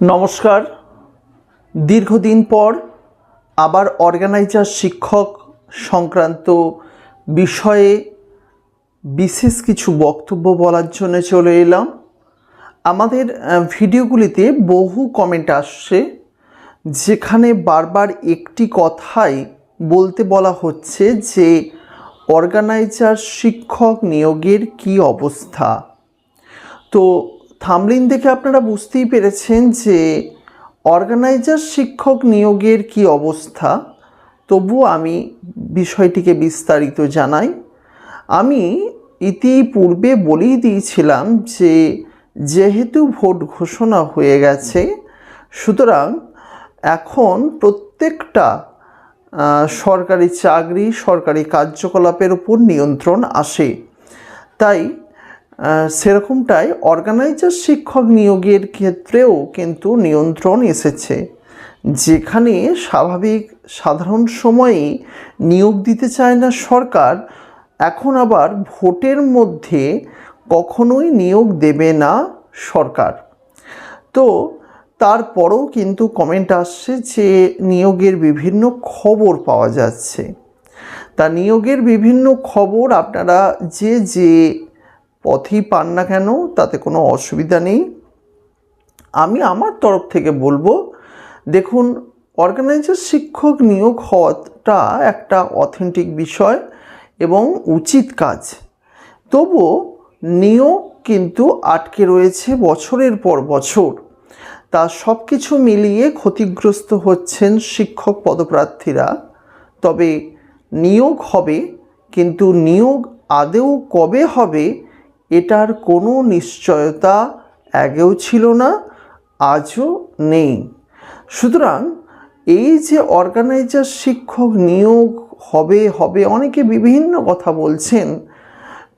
নমস্কার। দীর্ঘদিন পর আবার অর্গানাইজার শিক্ষক সংক্রান্ত বিষয়ে বিশেষ কিছু বক্তব্য বলার জন্য চলে এলাম। আমাদের ভিডিওগুলিতে বহু কমেন্ট আসছে, যেখানে বারবার একটি কথাই বলতে বলা হচ্ছে যে অর্গানাইজার শিক্ষক নিয়োগের কি অবস্থা? তো থামলিন দেখে আপনারা বুঝতেই পেরেছেন যে অর্গানাইজার শিক্ষক নিয়োগের কি অবস্থা। তবু আমি বিষয়টিকে বিস্তারিত জানাই। আমি ইতিপূর্বে বলেই দিয়েছিলাম যে যেহেতু ভোট ঘোষণা হয়ে গেছে, সুতরাং এখন প্রত্যেকটা সরকারি চাকরি, সরকারি কার্যকলাপের উপর নিয়ন্ত্রণ আসে। তাই সেরকমটাই অর্গানাইজার শিক্ষক নিয়োগের ক্ষেত্রেও কিন্তু নিয়ন্ত্রণ এসেছে। যেখানে স্বাভাবিক সাধারণ সময়েই নিয়োগ দিতে চায় না সরকার, এখন আবার ভোটের মধ্যে কখনোই নিয়োগ দেবে না সরকার। তো তারপরেও কিন্তু কমেন্ট আসছে যে নিয়োগের বিভিন্ন খবর পাওয়া যাচ্ছে। তা নিয়োগের বিভিন্ন খবর আপনারা যে যে পথেই পান না কেন, তাতে কোনো অসুবিধা নেই। আমি আমার তরফ থেকে বলব, দেখুন অর্গানাইজার শিক্ষক নিয়োগ হওয়াটা একটা অথেন্টিক বিষয় এবং উচিত কাজ। তবুও নিয়োগ কিন্তু আটকে রয়েছে বছরের পর বছর। তা সব কিছু মিলিয়ে ক্ষতিগ্রস্ত হচ্ছেন শিক্ষক পদপ্রার্থীরা। তবে নিয়োগ হবে, কিন্তু নিয়োগ আদেও কবে হবে এটার কোনো নিশ্চয়তা আগেও ছিল না, আজও নেই। সুতরাং এই যে অর্গানাইজার শিক্ষক নিয়োগ হবে হবে, অনেকে বিভিন্ন কথা বলছেন,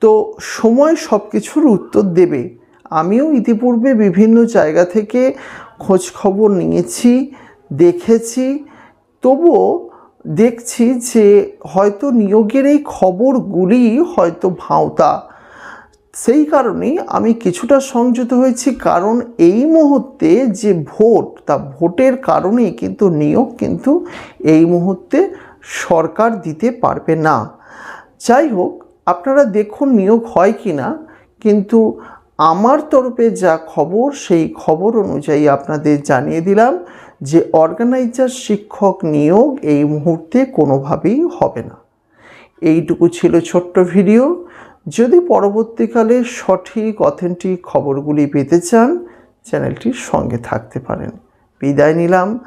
তো সময় সব কিছুর উত্তর দেবে। আমিও ইতিপূর্বে বিভিন্ন জায়গা থেকে খোঁজ খবর নিয়েছি, দেখেছি, তবুও দেখছি যে হয়তো নিয়োগের এই খবরগুলি হয়তো ভাঁওতা। সেই কারণেই আমি কিছুটা সংযত হয়েছি, কারণ এই মুহূর্তে যে ভোট, তা ভোটের কারণেই কিন্তু নিয়োগ কিন্তু এই মুহূর্তে সরকার দিতে পারবে না। যাই হোক, আপনারা দেখুন নিয়োগ হয় কি না, কিন্তু আমার তরফে যা খবর, সেই খবর অনুযায়ী আপনাদের জানিয়ে দিলাম যে অর্গানাইজার শিক্ষক নিয়োগ এই মুহূর্তে কোনোভাবেই হবে না। এইটুকু ছিল ছোট্ট ভিডিও। যদি পরবর্তীকালে সঠিক অথেন্টিক খবরগুলি পেতে চান চ্যানেলটির সঙ্গে থাকতে পারেন। বিদায় নিলাম।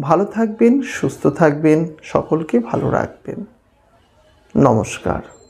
ভালো থাকবেন, সুস্থ থাকবেন, সকলকে ভালো রাখবেন। নমস্কার।